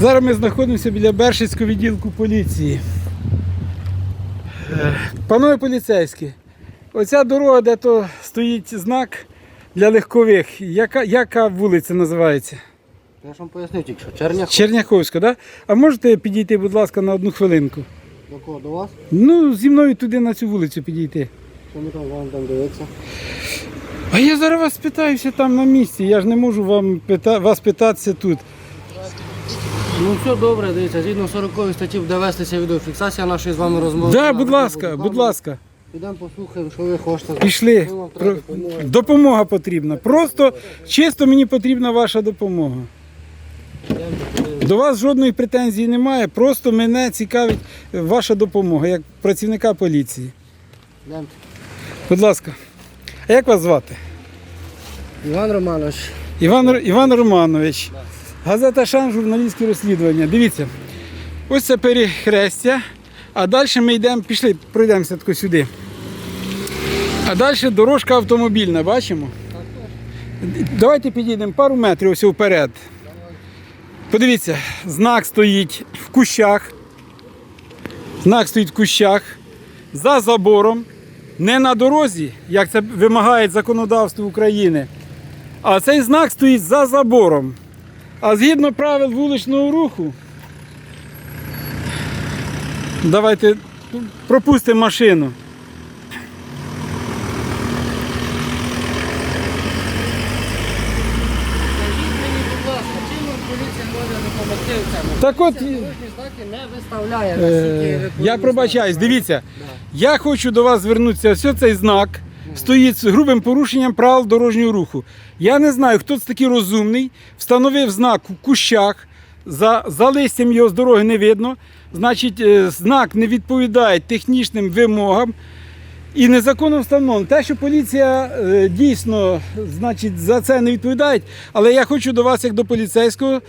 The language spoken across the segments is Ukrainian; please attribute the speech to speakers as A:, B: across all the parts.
A: Зараз ми знаходимося біля Бершицького відділку поліції. Панове поліцейські, оця дорога, де то стоїть знак для легкових. Яка, яка вулиця називається?
B: Я ж вам пояснив тільки що. Черня
A: Черняховська. Да? А можете підійти, будь ласка, на одну хвилинку?
B: до кого? До вас?
A: Ну, зі мною туди на цю вулицю підійти.
B: Що ми там вам там дивитися?
A: А я зараз вас питаюся там на місці. Я ж не можу вам пита... вас питатися тут.
B: Ну все добре, дивіться, згідно 40 статті буде вестися відеофіксація нашої з вами розмови.
A: Так, да, будь ласка, будь ласка.
B: Підемо послухаємо, що ви хочете.
A: Пішли.
B: Ми вам
A: Про... Допомога потрібна. Просто чисто мені потрібна ваша допомога. До вас жодної претензії немає, просто мене цікавить ваша допомога як працівника поліції.
B: Йдемте.
A: Будь ласка. А як вас звати?
B: Іван Романович,
A: Іван, Р- Іван Романович. Газета Шан, журналістське розслідування. Дивіться, ось це перехрестя, а далі ми йдемо, пішли, пройдемося тако сюди. А далі дорожка автомобільна, бачимо? Давайте підійдемо пару метрів ось вперед. Подивіться, знак стоїть в кущах. Знак стоїть в кущах за забором, не на дорозі, як це вимагає законодавство України. А цей знак стоїть за забором. А згідно правил вуличного руху, давайте пропустимо машину. Так от, е, я пробачаюсь, дивіться, я хочу до вас звернутися. Ось цей знак стоїть з грубим порушенням правил дорожнього руху. Я не знаю, хто це такий розумний, встановив знак у кущах, за, за листям його з дороги не видно. Значить, е, знак не відповідає технічним вимогам. І незаконно встановлено. Те, що поліція е, дійсно значить, за це не відповідає, але я хочу до вас, як до поліцейського, е,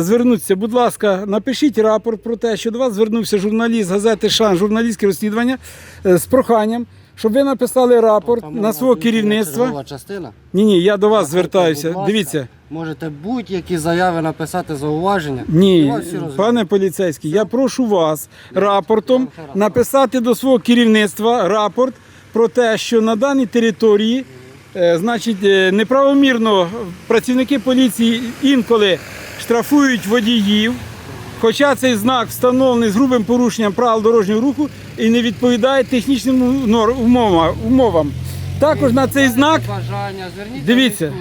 A: звернутися. Будь ласка, напишіть рапорт про те, що до вас звернувся журналіст газети Шан, журналістське розслідування з проханням, щоб ви написали рапорт
B: Там
A: на свого керівництва.
B: чергова частина.
A: Ні, ні, я до вас звертаюся.
B: будь ласка.
A: Дивіться.
B: Можете будь-які заяви написати, зауваження. І
A: Ні,
B: вас всі розглянуть.
A: пане поліцейський, я прошу вас рапортом написати до свого керівництва рапорт про те, що на даній території, е, значить, е, неправомірно працівники поліції інколи штрафують водіїв. Хоча цей знак встановлений з грубим порушенням правил дорожнього руху і не відповідає технічним умовам. Також на цей знак Дивіться.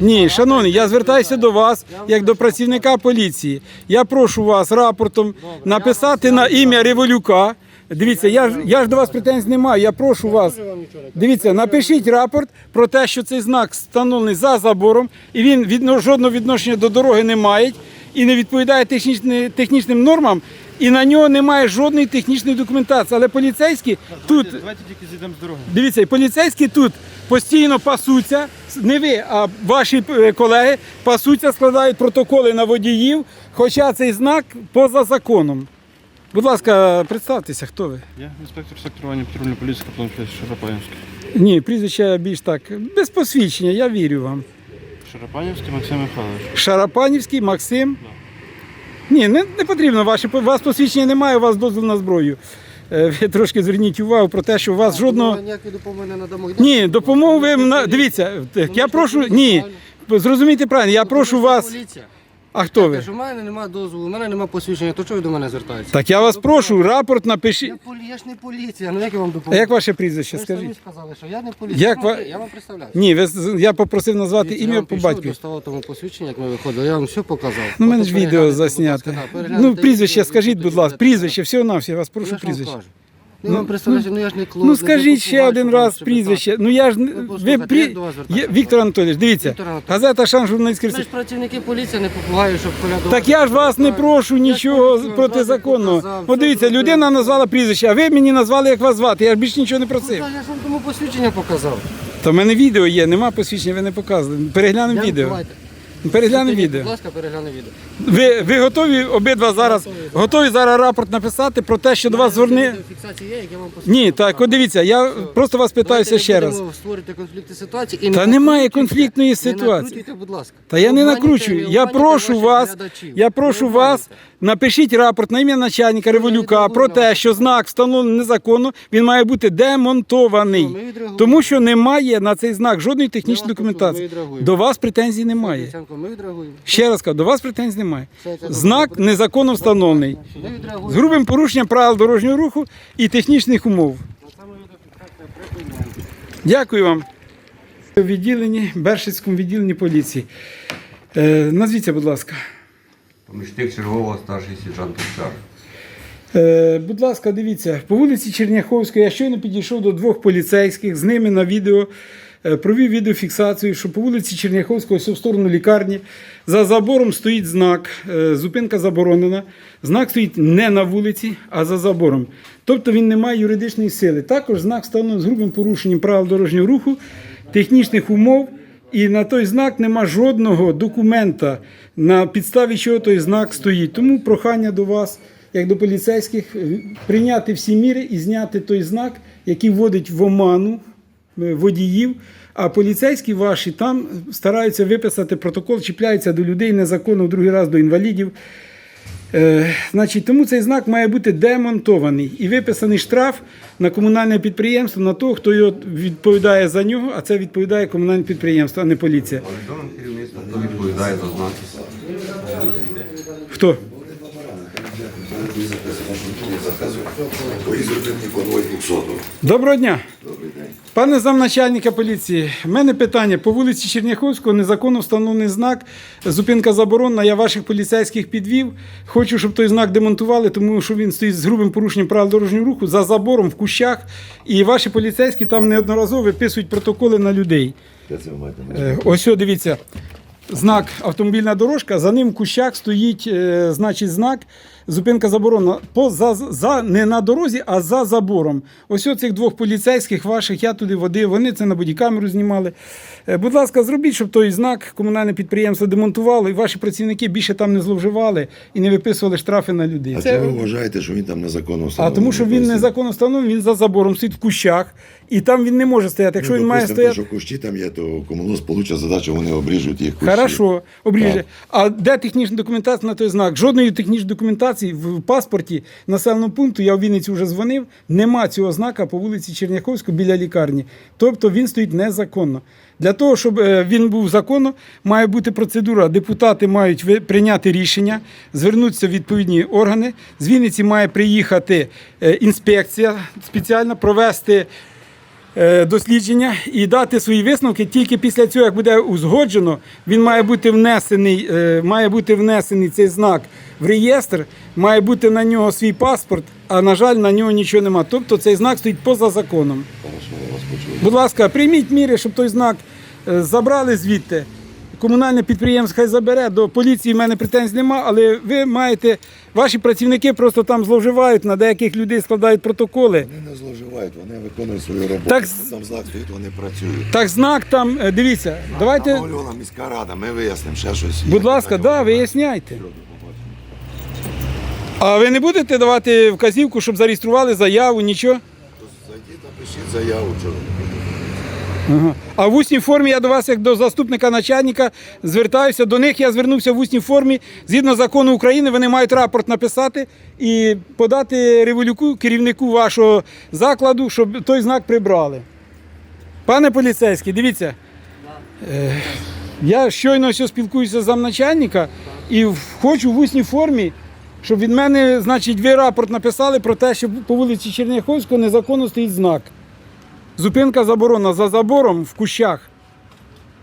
A: ні,
B: рада,
A: шановний, я звертаюся до вас як до працівника поліції. Я прошу вас рапортом написати на ім'я Революка. Дивіться, я ж я ж до вас претензій не маю. Я прошу вас. Дивіться, напишіть рапорт про те, що цей знак встановлений за забором, і він відно, жодного відношення до дороги не має і не відповідає технічним нормам, і на нього немає жодної технічної документації. Але поліцейські тут
C: Давайте тільки зійдемо з дороги.
A: Дивіться, і поліцейські тут постійно пасуться, не ви, а ваші е, колеги пасуться, складають протоколи на водіїв, хоча цей знак поза законом. Будь ласка, представтеся, хто ви?
C: Я інспектор секторування патрульної поліції Каплан Шарапанівський.
A: Ні, прізвище більш так, без посвідчення, я вірю вам.
C: Шарапанівський Максим Михайлович.
A: Шарапанівський Максим. Ні, не, не потрібно ваше. У вас посвідчення немає, у вас дозвіл на зброю. Е, Ви трошки зверніть увагу про те, що у вас жодного.
B: Ніякої допомоги не надамо.
A: Ні, допомогу ви на- дивіться. так, Я прошу. Ні, зрозумійте правильно, я прошу вас.
B: Поліція.
A: А хто ви?
B: Кажу, у мене немає дозволу, у мене немає посвідчення, то чого ви до мене звертаєтеся?
A: Так я вас прошу, рапорт напишіть.
B: Я, полі... я ж не поліція, ну як я вам
A: А як ваше прізвище?
B: Ви ж самі
A: Скажіть.
B: сказали, що я не поліція.
A: Як
B: Ну,
A: ва-
B: окей, Я вам представляю.
A: Ні, ви з- я попросив назвати
B: Дивіться, я
A: ім'я
B: вам
A: по
B: пішов,
A: батьку.
B: доставав тому посвідчення, як ми виходили, я вам все показав.
A: Ну, у мене
B: Ото
A: ж відео
B: будь да, перегляньте
A: Ну, прізвище,
B: відео,
A: скажіть, будь ласка, прізвище, всього на все, вас
B: Ну,
A: прошу
B: я ж вам
A: прізвище.
B: кажу. Ну, вам представляєте, ну я ж не клоун.
A: Ну
B: не
A: скажіть ще один раз прізвище. Ну я ж не-
B: Ну,
A: ви
B: послухайте, до вас
A: Є- Віктор Анатолійович, дивіться,
B: Віктор Анатолійович.
A: газета Шан журналістський
B: Ми ж працівники поліції не попугають, щоб колядувати.
A: Так я ж вас не прошу нічого
B: поліцію
A: протизаконного. От дивіться, людина назвала прізвище, а ви мені назвали, як вас звати. Я ж більше нічого не
B: Ну,
A: просив.
B: Я ж вам тому посвідчення показав.
A: Та в мене відео є, нема посвідчення, ви не показували. Переглянемо
B: Я-
A: відео.
B: Давайте.
A: Перегляне відео.
B: Будь ласка, перегляне відео.
A: Ви, ви готові обидва зараз готові зараз рапорт написати про те, що до вас зверни.
B: Фіксації є, як я вам посвідчив.
A: Ні, так, от дивіться, я просто вас питаюся
B: Давайте
A: ще
B: не
A: раз.
B: будемо створити конфлікти ситуації. І
A: Та немає
B: накручуйте,
A: конфліктної
B: Не
A: ситуації.
B: накручуйте, будь ласка.
A: Та я не
B: Обманюйте,
A: накручую. Я
B: обманюйте
A: прошу
B: ваших
A: вас,
B: глядачів.
A: я
B: Не
A: прошу вас. Напишіть рапорт на ім'я начальника Революка про те, що знак встановлений незаконно, він має бути демонтований. Тому що немає на цей знак жодної технічної документації. До вас претензій немає. Ще раз кажу, до вас претензій немає. Знак незаконно встановлений. З грубим порушенням правил дорожнього руху і технічних умов. Дякую вам. У відділенні, Бершицькому відділенні поліції. Е, назвіться, будь ласка.
D: Помічник чергового старший сержант Овчар.
A: Е, будь ласка, дивіться, по вулиці Черняховської я щойно підійшов до двох поліцейських, з ними на відео е, провів відеофіксацію, що по вулиці Черняховської, ось в сторону лікарні, за забором стоїть знак, е, зупинка заборонена. Знак стоїть не на вулиці, а за забором. Тобто він не має юридичної сили. Також знак встановлено з грубим порушенням правил дорожнього руху, технічних умов. І на той знак нема жодного документа, на підставі чого той знак стоїть. Тому прохання до вас, як до поліцейських, прийняти всі міри і зняти той знак, який вводить в оману е, водіїв. А поліцейські ваші там стараються виписати протокол, чіпляються до людей незаконно в другий раз до інвалідів. Е, значить, тому цей знак має бути демонтований і виписаний штраф на комунальне підприємство на того, хто його відповідає за нього, а це відповідає комунальне підприємство, а не поліція.
D: Повідомим керівництво, хто відповідає за знаки.
A: Хто?
E: Поїздити конвой 200.
A: Доброго дня. Пане замначальника поліції, в мене питання. По вулиці Черняховського незаконно встановлений знак. Зупинка заборонена. Я ваших поліцейських підвів. Хочу, щоб той знак демонтували, тому що він стоїть з грубим порушенням правил дорожнього руху за забором в кущах. І ваші поліцейські там неодноразово виписують протоколи на людей. Е, Ось, о, дивіться. Знак автомобільна дорожка, за ним в кущах стоїть, е, значить, знак зупинка заборонена. По, за, за, не на дорозі, а за забором. Ось о цих двох поліцейських ваших я туди водив, вони це на бодікамеру знімали. Е, будь ласка, зробіть, щоб той знак комунальне підприємство демонтувало, і ваші працівники більше там не зловживали і не виписували штрафи на людей.
E: А
A: Це-
E: чому ви вважаєте, що він там незаконно
A: а тому, що він незаконно встановлений, він за забором стоїть в кущах, і там він не може стояти. Якщо
E: Ну,
A: він має стояти.
E: що кущі там є, то комунгос получить задачу, вони обріжуть їх кущі.
A: Хорошо, обріже. А де технічна документація на той знак? Жодної технічної документації в паспорті населеного пункту, я в Вінниці вже дзвонив, нема цього знака по вулиці Черняховської біля лікарні. Тобто він стоїть незаконно. Для того, щоб е, він був законно, має бути процедура. Депутати мають прийняти рішення, звернутися в відповідні органи. З Вінниці має приїхати е, інспекція спеціально провести дослідження і дати свої висновки. Тільки після цього, як буде узгоджено, він має бути внесений, е, має бути внесений цей знак в реєстр, має бути на нього свій паспорт, а на жаль, на нього нічого нема. Тобто цей знак стоїть поза законом. Будь ласка, прийміть міри, щоб той знак е, забрали звідти. Комунальне підприємство хай забере, до поліції в мене претензій нема, але ви маєте, ваші працівники просто там зловживають, на деяких людей складають протоколи.
E: Вони не зловживають, вони виконують свою роботу.
A: Так-
E: Там знак стоїть, вони працюють.
A: Так знак там, е, дивіться, давайте.
E: Намальована міська рада, ми вияснимо ще щось.
A: Будь ласка, да, виясняйте. А ви не будете давати вказівку, щоб зареєстрували заяву, нічого?
E: Зайдіть, напишіть заяву. Чого?
A: А в усній формі я до вас, як до заступника начальника, звертаюся. До них я звернувся в усній формі. Згідно закону України, вони мають рапорт написати і подати революку, керівнику вашого закладу, щоб той знак прибрали. Пане поліцейський, дивіться. Е, я щойно все спілкуюся з замначальника і хочу в усній формі, щоб від мене, значить, ви рапорт написали про те, що по вулиці Черняховського незаконно стоїть знак. Зупинка заборонена за забором в кущах,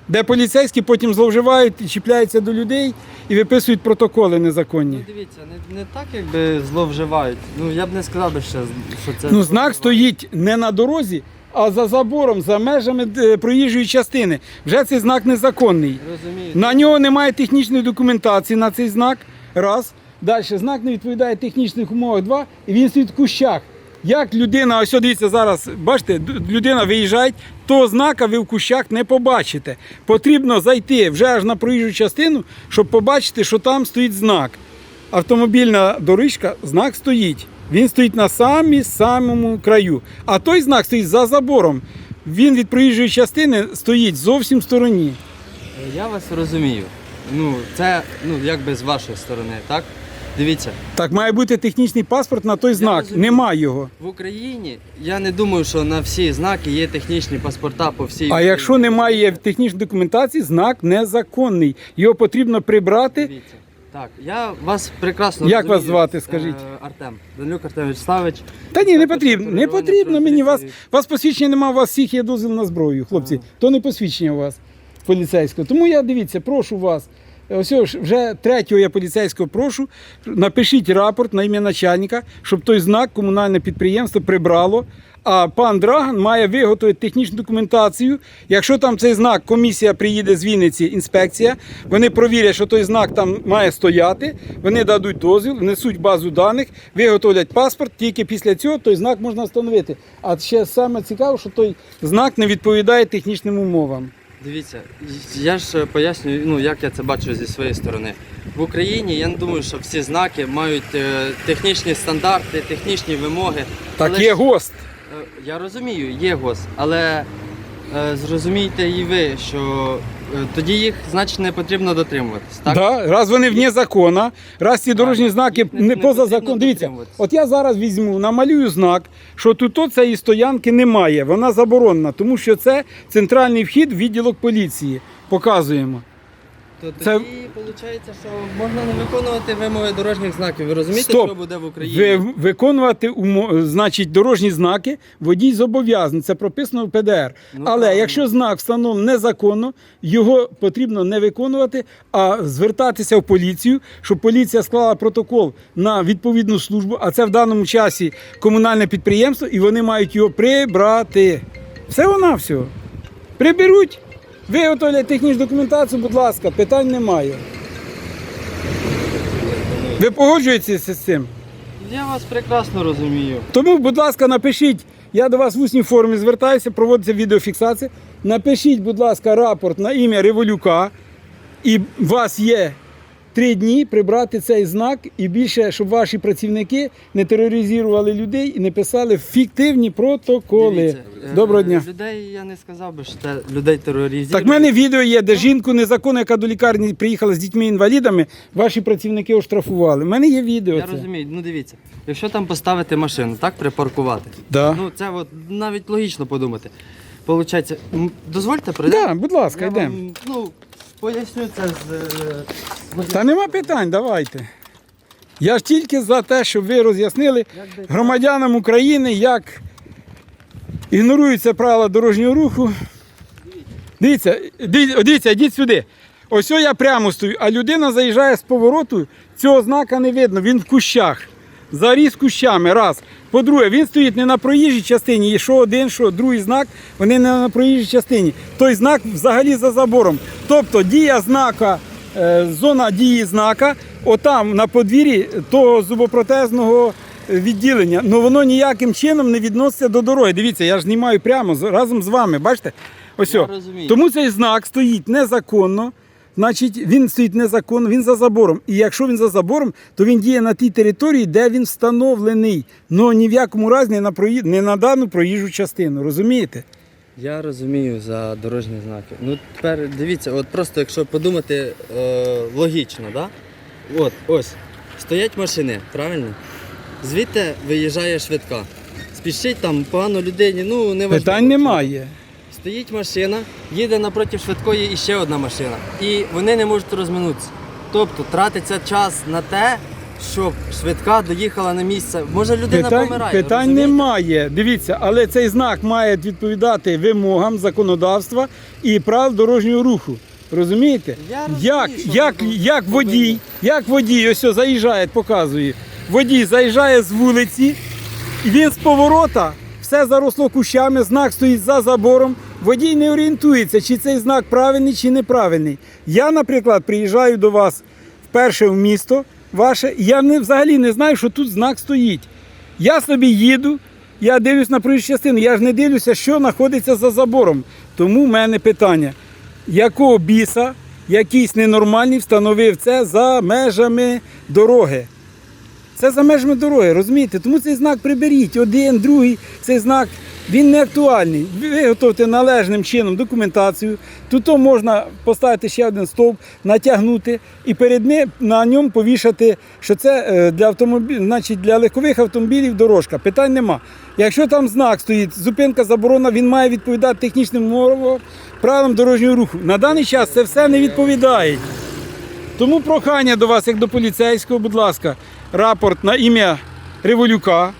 A: де поліцейські потім зловживають і чіпляються до людей і виписують протоколи незаконні.
F: Ну, дивіться, не, не так якби зловживають. Ну я б не сказав би ще, що це.
A: Ну, знак стоїть не на дорозі, а за забором, за межами е, проїжджої частини. Вже цей знак незаконний.
F: Розумієте?
A: На нього немає технічної документації на цей знак. Раз. Далі знак не відповідає технічних умовах. Два. І він стоїть в кущах. Як людина, ось дивіться зараз, бачите, людина виїжджає, того знака ви в кущах не побачите. Потрібно зайти вже аж на проїжджу частину, щоб побачити, що там стоїть знак. Автомобільна доріжка, знак стоїть. Він стоїть на самі самому краю. А той знак стоїть за забором. Він від проїжджої частини стоїть зовсім в стороні.
F: Я вас розумію. Ну, це ну, якби з вашої сторони, так? Дивіться,
A: Так має бути технічний паспорт на той знак.
F: розумію.
A: Нема його.
F: в Україні я не думаю, що на всі знаки є технічні паспорта по всій.
A: А якщо немає технічної документації, знак незаконний. Його потрібно прибрати.
F: Дивіться. Так, я вас прекрасно
A: Як
F: розумію.
A: вас звати, скажіть?
F: Е, Артем. Данилюк Артем Вячеславович.
A: Та ні, не
F: Також
A: потрібно. Не потрібно мені вас. Вас посвідчення немає, у вас всіх є дозвіл на зброю, хлопці. То не посвідчення у вас поліцейського. Тому я дивіться, прошу вас. Ось вже третього я поліцейського прошу. Напишіть рапорт на ім'я начальника, щоб той знак комунальне підприємство прибрало. А пан Драган має виготовити технічну документацію. Якщо там цей знак, комісія приїде з Вінниці, інспекція, вони провірять, що той знак там має стояти, вони дадуть дозвіл, внесуть базу даних, виготовлять паспорт. Тільки після цього той знак можна встановити. А ще саме цікаво, що той знак не відповідає технічним умовам.
F: Дивіться, я ж пояснюю, ну як я це бачу зі своєї сторони. В Україні я не думаю, що всі знаки мають е, технічні стандарти, технічні вимоги.
A: Так
F: Але
A: є
F: ж,
A: ГОСТ.
F: е, Я розумію, є ГОСТ, але е, зрозумійте і ви, що е, тоді їх значить не потрібно дотримуватись. Так?
A: Да, раз вони вне закону, раз ці дорожні знаки
F: не-
A: не поза законом. Дивіться, от я зараз візьму, намалюю знак, що тут цієї стоянки немає, вона заборонена, тому що це центральний вхід в відділок поліції. Показуємо.
F: То
A: Це-
F: тоді виходить, що можна не виконувати вимоги дорожніх знаків. Ви розумієте,
A: Стоп.
F: що буде в Україні?
A: Ви, виконувати умо- значить, дорожні знаки водій зобов'язаний. Це прописано в ПДР.
F: Ну,
A: Але
F: правильно.
A: якщо знак встановлений незаконно, його потрібно не виконувати, а звертатися в поліцію, щоб поліція склала протокол на відповідну службу, а це в даному часі комунальне підприємство, і вони мають його прибрати. Все вона все. Приберуть, виготовлять технічну документацію, будь ласка, питань немає. Ви погоджуєтеся з цим?
F: Я вас прекрасно розумію.
A: Тому, будь ласка, напишіть. Я до вас в усній формі звертаюся, проводиться відеофіксація. Напишіть, будь ласка, рапорт на ім'я Революка, і у вас є три дні прибрати цей знак, і більше, щоб ваші працівники не тероризували людей і не писали фіктивні протоколи.
F: Дивіться, е,
A: Доброго дня.
F: Людей я не сказав би, що це людей тероризують.
A: Так в мене відео є, де жінку незаконно, яка до лікарні приїхала з дітьми-інвалідами, ваші працівники оштрафували. У мене є відео.
F: Я
A: це.
F: розумію, ну дивіться, якщо там поставити машину, так, припаркувати.
A: Да.
F: Ну це от навіть логічно подумати. Получається, м, дозвольте прийти.
A: Да, будь ласка, йдемо.
F: Ну, поясню це з.
A: Та нема питань, давайте. Я ж тільки за те, щоб ви роз'яснили громадянам України, як ігноруються правила дорожнього руху. Дивіться, ди- дивіться, йдіть сюди. Ось я прямо стою, а людина заїжджає з повороту, цього знака не видно, він в кущах. Заріс кущами, раз. По-друге, він стоїть не на проїжджій частині, і що один, що другий знак, вони не на проїжджій частині. Той знак взагалі за забором. Тобто дія знака, е, зона дії знака, отам на подвір'ї того зубопротезного відділення. Ну воно ніяким чином не відноситься до дороги. Дивіться, я ж знімаю прямо разом з вами. Бачите? Ось. Тому цей знак стоїть незаконно. Значить, він стоїть незаконно, він за забором. І якщо він за забором, то він діє на тій території, де він встановлений. Ну ні в якому разі не на проїзд, не на дану проїжджу частину. Розумієте?
F: Я розумію за дорожні знаки. Ну тепер дивіться, от просто якщо подумати е, логічно, да? От, ось, стоять машини, правильно? Звідти виїжджає швидка. Спішить там погано людині, ну не
A: Питань немає.
F: Стоїть машина, їде напроти швидкої іще одна машина. І вони не можуть розминутися. Тобто тратиться час на те, щоб швидка доїхала на місце. Може людина
A: Питань,
F: помирає.
A: питань
F: розумієте?
A: немає. Дивіться, але цей знак має відповідати вимогам законодавства і прав дорожнього руху. Розумієте?
F: Я розумію,
A: як,
F: що
A: як, як водій, як водій, ось заїжджає, показує. Водій заїжджає з вулиці, і він з поворота, все заросло кущами, знак стоїть за забором. Водій не орієнтується, чи цей знак правильний, чи неправильний. Я, наприклад, приїжджаю до вас вперше в місто ваше, і я не, взагалі не знаю, що тут знак стоїть. Я собі їду, Я дивлюсь на проїжджу частину, я ж не дивлюся, що знаходиться за забором. Тому в мене питання: якого біса якийсь ненормальний встановив це за межами дороги? Це за межами дороги, розумієте? Тому цей знак приберіть. Один, другий, цей знак він не актуальний. Виготовте належним чином документацію. Тут можна поставити ще один стовп, натягнути і перед ним на ньому повішати, що це е, для автомобілів, значить для легкових автомобілів дорожка. Питань нема. Якщо там знак стоїть, зупинка заборона, він має відповідати технічним правилам дорожнього руху. На даний час це все не відповідає. Тому прохання до вас, як до поліцейського, будь ласка, рапорт на ім'я Революка.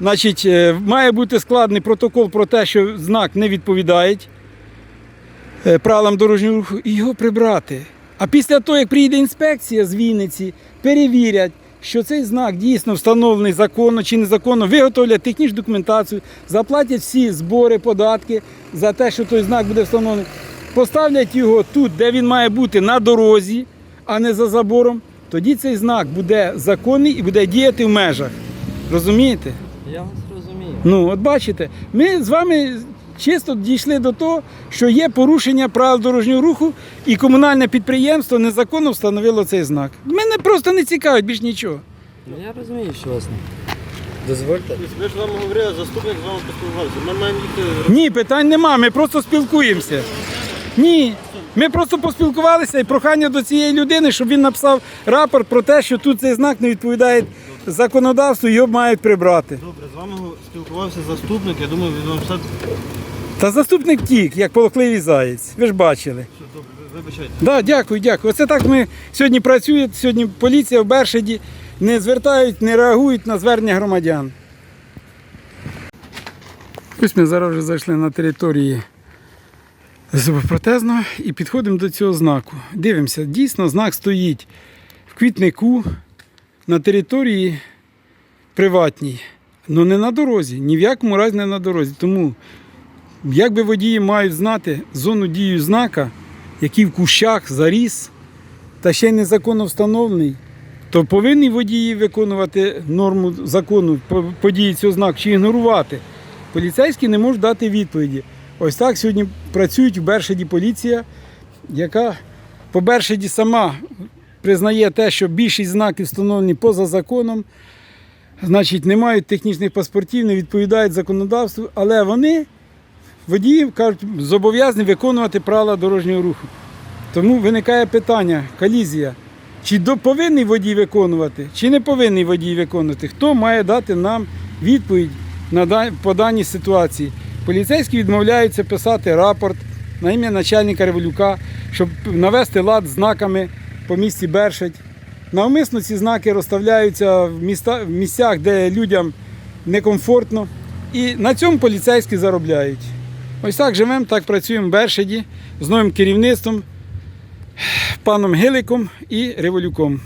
A: Значить, е, має бути складений протокол про те, що знак не відповідає е, правилам дорожнього руху, і його прибрати. А після того, як приїде інспекція з Вінниці, перевірять, що цей знак дійсно встановлений законно чи незаконно, виготовлять технічну документацію, заплатять всі збори, податки за те, що той знак буде встановлений, поставлять його тут, де він має бути, на дорозі, а не за забором. Тоді цей знак буде законний і буде діяти в межах. Розумієте?
F: Я вас розумію.
A: Ну, от бачите, ми з вами чисто дійшли до того, що є порушення правил дорожнього руху, і комунальне підприємство незаконно встановило цей знак. Мене просто не цікавить більш нічого.
F: Ну я розумію, що вас не. Дозвольте.
C: Ви ж з вами говорили, заступник з вами поспілкувався. Ми маємо їхати
A: Ні, питань нема, ми просто спілкуємося. Ні. Ми просто поспілкувалися і прохання до цієї людини, щоб він написав рапорт про те, що тут цей знак не відповідає законодавству, його мають прибрати.
C: Добре, з вами спілкувався заступник, я думаю, він вам все
A: Та заступник тік, як полохливий заєць. Ви ж бачили.
C: добре, вибачайте.
A: Да, дякую, дякую. Оце так ми сьогодні працюємо. Сьогодні поліція в Бершаді не звертають, не реагують на звернення громадян. Ось ми зараз вже зайшли на території зубопротезного і підходимо до цього знаку. Дивимося, дійсно знак стоїть в квітнику на території приватній, але не на дорозі, ні в якому разі не на дорозі. Тому якби водії мають знати зону дії знака, який в кущах заріс та ще й незаконно встановлений, то повинні водії виконувати норму закону по- події цього знаку чи ігнорувати. Поліцейські не можуть дати відповіді. Ось так сьогодні працюють в Бершаді поліція, яка по Бершаді сама признає те, що більшість знаків встановлені поза законом, значить, не мають технічних паспортів, не відповідають законодавству, але вони водії кажуть, зобов'язані виконувати правила дорожнього руху. Тому виникає питання, колізія. Чи повинний водій виконувати, чи не повинний водій виконувати? Хто має дати нам відповідь на по даній ситуації? Поліцейські відмовляються писати рапорт на ім'я начальника Революка, щоб навести лад знаками по місті Бершать. Навмисно ці знаки розставляються в, міста, в місцях, де людям некомфортно. І на цьому поліцейські заробляють. Ось так живемо, так працюємо в Бершаді з новим керівництвом, паном Гиликом і Революком.